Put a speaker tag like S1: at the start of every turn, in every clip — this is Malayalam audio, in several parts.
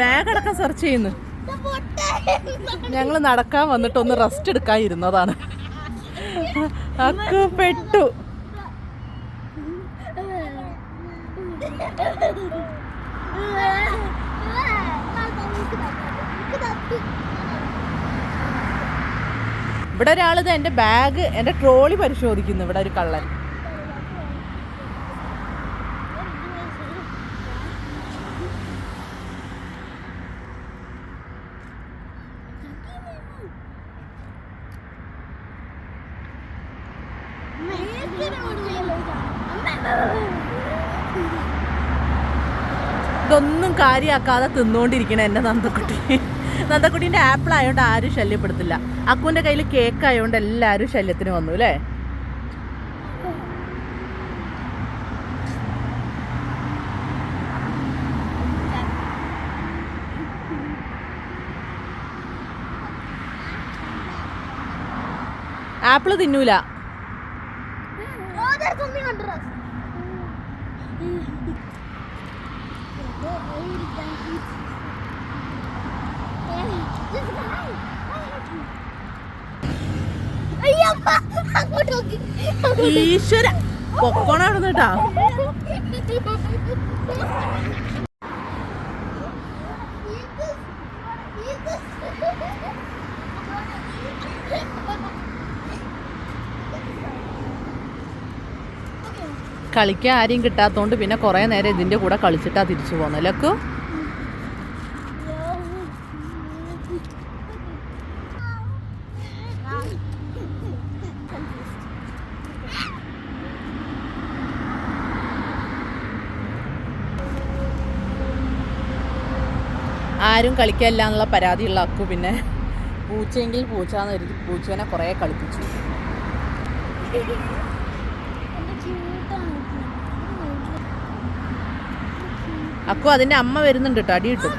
S1: ബാഗ് അടക്കം സെർച്ച് ചെയ്യുന്നു. ഞങ്ങൾ നടക്കാൻ വന്നിട്ട് ഒന്ന് റെസ്റ്റ് എടുക്കാൻ ഇരുന്നതാണ് അക്കു പെട്ടു. ഇവിടെ ഒരാളിത് എന്റെ ബാഗ് എന്റെ ട്രോളി പരിശോധിക്കുന്നു. ഇവിടെ ഒരു കള്ളൻ. ഇതൊന്നും കാര്യമാക്കാതെ തിന്നുകൊണ്ടിരിക്കണ എന്റെ നന്ദക്കുട്ടി. നന്ദക്കുട്ടീന്റെ ആപ്പിൾ ആയതുകൊണ്ട് ആരും ശല്യപ്പെടുത്തില്ല. അക്കുവിന്റെ കയ്യിൽ കേക്ക് ആയതുകൊണ്ട് എല്ലാവരും ശല്യത്തിന് വന്നു അല്ലേ? ആപ്പിൾ തിന്നൂല. ഈശ്വര പൊക്കോണ അവിടെ കേട്ടാ. കളിക്കാൻ ആരെയും കിട്ടാത്തോണ്ട് പിന്നെ കുറേ നേരം ഇതിന്റെ കൂടെ കളിച്ചിട്ടാ തിരിച്ചു പോന്നെ. ലക്കു? ആരും കളിക്കല്ല എന്നുള്ള പരാതിയുള്ള അക്കു പിന്നെ പൂച്ചയെങ്കിൽ പൂച്ചാന്ന് കരുതി പൂച്ചേനെ കുറേ കളിപ്പിച്ചു. അക്കു അതിന്റെ അമ്മ വരുന്നുണ്ട് കേട്ടോ കിട്ടും.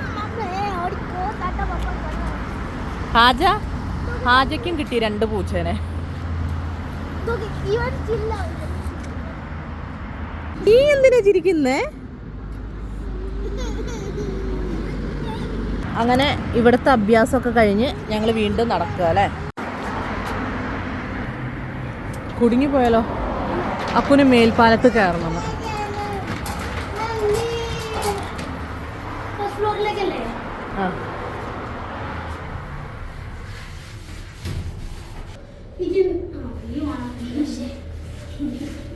S1: ഹാജ? ഹാജയ്ക്കും കിട്ടി രണ്ട് പൂച്ചേനെ. നീ എന്തിനാ ചിരിക്കുന്നേ? അങ്ങനെ ഇവിടുത്തെ അഭ്യാസമൊക്കെ കഴിഞ്ഞ് ഞങ്ങൾ വീണ്ടും നടക്കുക അല്ലേ? കുടുങ്ങിപ്പോയാലോ? അക്കുന് മേൽപ്പാലത്ത് കയറണം. 谢谢。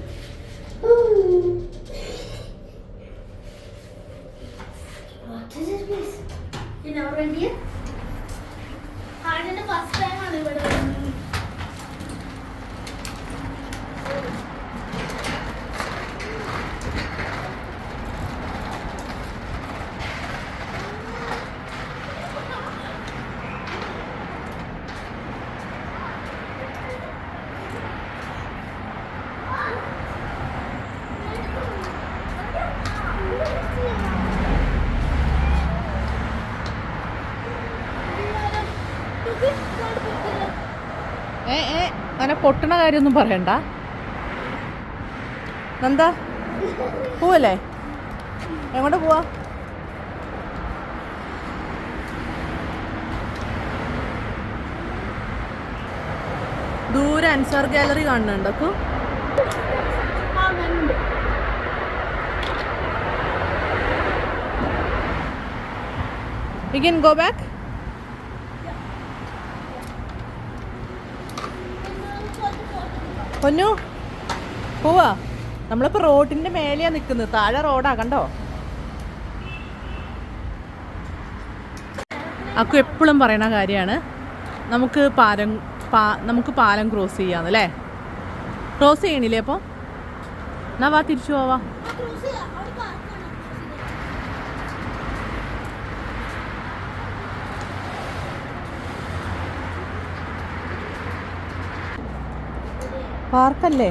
S1: അങ്ങനെ പൊട്ടണ കാര്യമൊന്നും പറയണ്ട. എന്താ പോവല്ലേ? എങ്ങോട്ട് പോവാ? ദൂരെ അൻസാർ ഗാലറി കാണുന്നുണ്ട്? അപ്പൊ You can go back? പൊന്നു. പോവാ. നമ്മളിപ്പോ റോഡിന്റെ മേലെയാ നിൽക്കുന്നത് താഴെ റോഡാ കണ്ടോ? അക്കു എപ്പോഴും പറയണ കാര്യമാണ്. നമുക്ക് പാലം പാ നമുക്ക് പാലം ക്രോസ് ചെയ്യാന്ന് അല്ലേ? ക്രോസ് ചെയ്യണില്ലേ അപ്പോൾ എന്നാ വാ തിരിച്ചു പോവാ പാർക്കല്ലേ?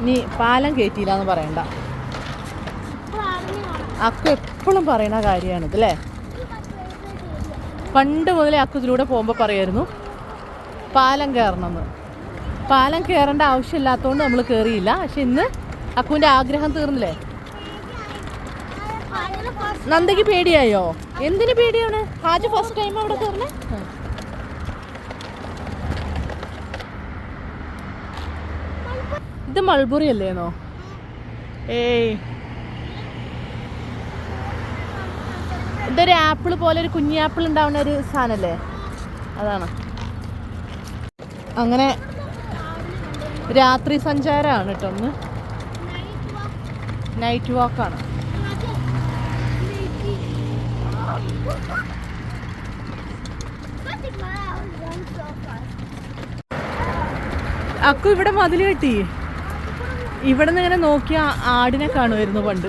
S1: ഇനി പാലം കയറ്റിയില്ല എന്ന് പറയണ്ട.
S2: അക്കു എപ്പോഴും പറയുന്ന കാര്യമാണ് ഇതല്ലേ പണ്ട് മുതലേ അക്കു ഇതിലൂടെ പോകുമ്പോൾ പറയായിരുന്നു. പാലം കയറണമെന്ന്. പാലം കയറേണ്ട ആവശ്യമില്ലാത്തതുകൊണ്ട് നമ്മൾ കയറിയില്ല പക്ഷെ ഇന്ന് അക്കുവിന്റെ ആഗ്രഹം തീർന്നില്ലേ? നന്ദയ്ക്ക് പേടിയായോ? എന്തിന് പേടിയാണ്? ഹാജ് ഫസ്റ്റ് ടൈം അവിടെ കയറണേ ഇത് മൾബുറി അല്ലേന്നോ? ഏയ്. ഇതൊരു ആപ്പിൾ പോലെ ഒരു കുഞ്ഞി ആപ്പിൾ ഉണ്ടാവുന്ന ഒരു സാധനല്ലേ? അതാണ്. അങ്ങനെ രാത്രി സഞ്ചാരമാണ് കേട്ടോ ഒന്ന് നൈറ്റ് വാക്കാണ് അക്കു ഇവിടെ മതിൽ കെട്ടി. ഇവിടെ നിന്ന് ഇങ്ങനെ നോക്കിയ ആടിനെ കാണുമായിരുന്നു പണ്ട്.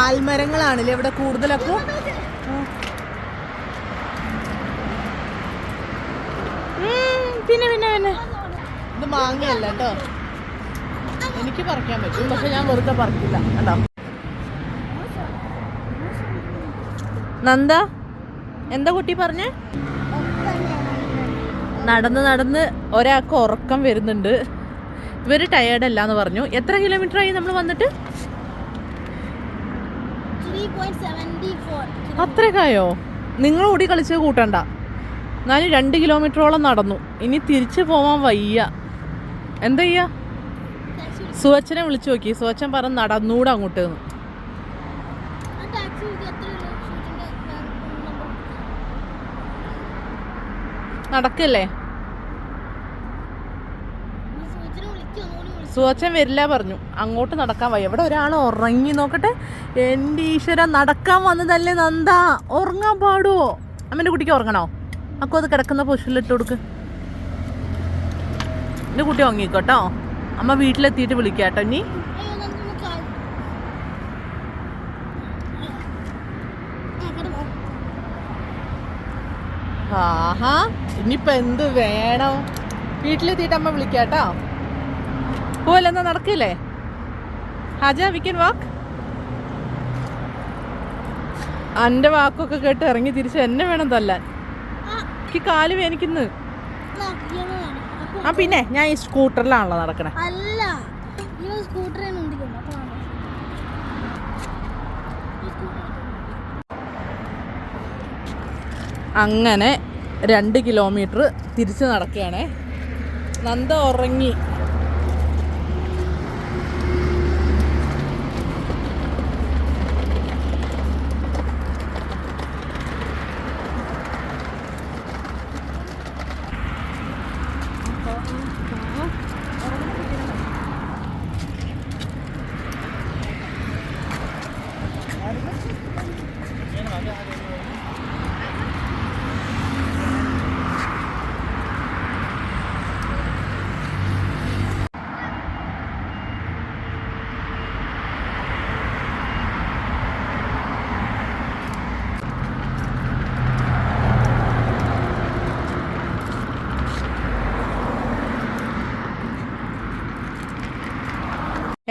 S2: ആൽമരങ്ങളാണല്ലേ ഇവിടെ കൂടുതലൊക്കെ? പിന്നെ പിന്നെ പിന്നെ. ഇത് മാങ്ങയല്ല കേട്ടോ. എനിക്ക് പറിക്കാൻ പറ്റും. പക്ഷെ ഞാൻ വെറുതെ പറിക്കില്ല. കേട്ടോ നന്ദ എന്താ കുട്ടി പറഞ്ഞേ? നടന്ന് നടന്ന് ഒരാൾക്ക് ഉറക്കം വരുന്നുണ്ട്. ഇവർ ടയേർഡ് അല്ല എന്ന് പറഞ്ഞു. എത്ര കിലോമീറ്റർ ആയി നമ്മൾ വന്നിട്ട്? അത്രയൊക്കെയോ? നിങ്ങൾ ഓടി കളിച്ച് കൂട്ടണ്ട. ഞാൻ രണ്ട് കിലോമീറ്ററോളം നടന്നു. ഇനി തിരിച്ചു പോവാൻ വയ്യ. എന്താ ചെയ്യാ? സുവച്ചനെ വിളിച്ചു നോക്കി. സുവച്ചൻ പറഞ്ഞ് നടന്നൂടെ അങ്ങോട്ട് നടക്കല്ലേ? സുവച്ചൻ വരില്ല പറഞ്ഞു. അങ്ങോട്ട് നടക്കാൻ വയ്യ. ഇവിടെ ഒരാൾ ഉറങ്ങി നോക്കട്ടെ. എന്റെ ഈശ്വര നടക്കാൻ വന്നതല്ലേ നന്ദ. ഉറങ്ങാൻ പാടുവോ? അമ്മന്റെ കുട്ടിക്ക് ഉറങ്ങണോ? അക്കോ അത് കിടക്കുന്ന പൊസിഷനിലിട്ട് കൊടുക്ക്. എന്റെ കുട്ടി ഉറങ്ങിക്കോട്ടോ അമ്മ വീട്ടിലെത്തിയിട്ട് വിളിക്കാം കേട്ടോ ഇനി. ആഹാ ഇനിയിപ്പോ എന്ത് വേണം? വീട്ടിലെത്തിയിട്ട് അമ്മ വിളിക്കാം കേട്ടോ പോവല്ലേ എന്നാ നടക്കില്ലേ? ഹാജ വി കൻ വാക്ക് എന്റെ വാക്കൊക്കെ കേട്ട് ഇറങ്ങി തിരിച്ച് എന്നെ വേണം തല്ലാൻ. എനിക്ക് കാൽ വേനിക്കുന്നു. ആ പിന്നെ ഞാൻ ഈ സ്കൂട്ടറിലാണല്ലോ നടക്കണേ.
S1: അല്ല
S2: അങ്ങനെ രണ്ട് കിലോമീറ്റർ തിരിച്ച് നടക്കുകയാണേ. നന്ദ ഉറങ്ങി.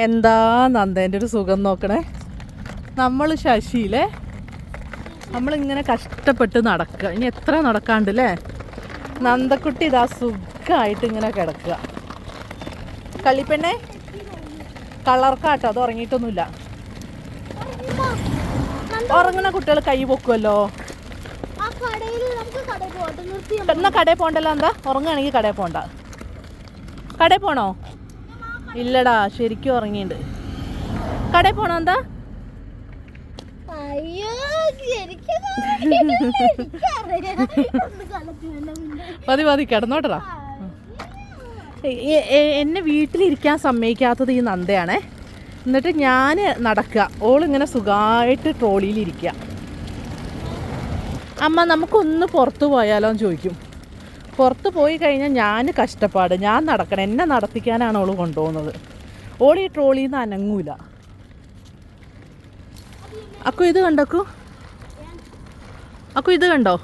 S2: എന്താ നന്ദേന്റെ ഒരു സുഖം നോക്കണേ? നമ്മൾ ശശിയിലെ നമ്മളിങ്ങനെ കഷ്ടപ്പെട്ട് നടക്കുക. ഇനി എത്ര നടക്കാണ്ട് അല്ലേ നന്ദക്കുട്ടി ഇതാ സുഖമായിട്ട് ഇങ്ങനെ കിടക്കുക. കളിപ്പെണ്ണെ കളർക്കാട്ടോ അത് ഉറങ്ങിയിട്ടൊന്നുമില്ല. ഉറങ്ങുന്ന കുട്ടികൾ കൈ പൊക്കുമല്ലോ എന്നാ കടയിൽ പോണ്ടല്ലോ എന്താ? ഉറങ്ങുകയാണെങ്കിൽ കടയിൽ പോണ്ട കടയിൽ പോണോ? ഇല്ലടാ ശരിക്കും ഉറങ്ങിയിട്ടുണ്ട് കടയിൽ പോണോ എന്താ. മതി മതി കിടന്നോട്ടടാ. എന്നെ വീട്ടിലിരിക്കാൻ സമ്മതിക്കാത്തത് ഈ നന്ദയാണേ. എന്നിട്ട് ഞാൻ നടക്കുക ഓളിങ്ങനെ സുഖമായിട്ട് ട്രോളിയിലിരിക്കുക അമ്മ നമുക്കൊന്ന് പുറത്തു പോയാലോ എന്ന് ചോദിക്കും. പുറത്ത് പോയി കഴിഞ്ഞാൽ ഞാൻ കഷ്ടപ്പാട്. ഞാൻ നടക്കണം. എന്നെ നടത്തിക്കാനാണ് ഓൾ കൊണ്ടുപോകുന്നത്. ഓളി നിന്ന് അനങ്ങൂല. അക്കു ഇത് കണ്ടക്കു അക്കു? ഇത് കണ്ടോ?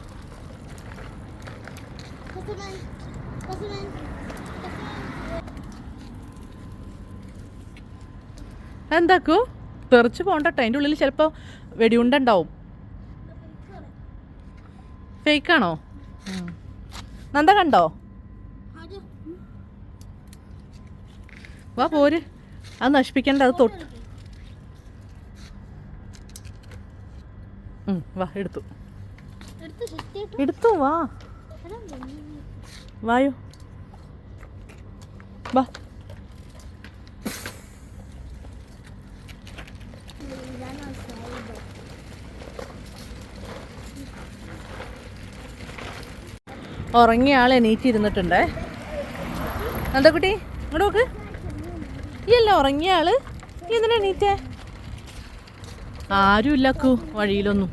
S2: എന്താക്കൂ തെറിച്ച് പോകണ്ടട്ടോ അതിന്റെ ഉള്ളിൽ ചിലപ്പോൾ വെടിയുണ്ടുണ്ടാവും ഫേക്കാണോ നന്ദ കണ്ടോ? വാ പോര്. അത് നശിപ്പിക്കണ്ട അത് തൊട്ട്. വാ എടുത്തു.
S1: എടുത്തു
S2: വാ. വായോ. വാ. ഉറങ്ങിയ ആൾ എണീറ്റ് ഇരുന്നിട്ടുണ്ടേ എന്താ കുട്ടി? ഇങ്ങോട്ട് നോക്ക്. ഈ അല്ല ഉറങ്ങിയ ആൾ. നീ എന്തിനാ എണീറ്റേ? ആരും ഇല്ലക്കൂ വഴിയിലൊന്നും.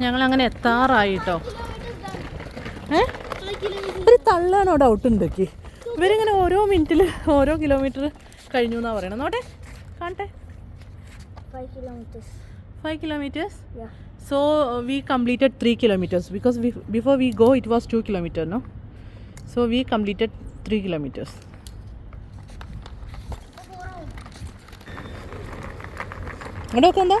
S2: ഞങ്ങൾ അങ്ങനെ എത്താറായി കേട്ടോ ഏ? ഒരു തള്ളാണോ ഡൗട്ട് ഉണ്ടൊക്കെ ഇവരിങ്ങനെ ഓരോ മിനിറ്റിൽ ഓരോ കിലോമീറ്റർ കഴിഞ്ഞു എന്നാ പറയണം നോട്ടെ കാണട്ടെ
S1: five kilometers
S2: five kilometers. So uh, we completed three kilometers because we, before we go it was two kilometer, no? So we completed three kilometers. ഇവിടെ നോക്ക് എന്താ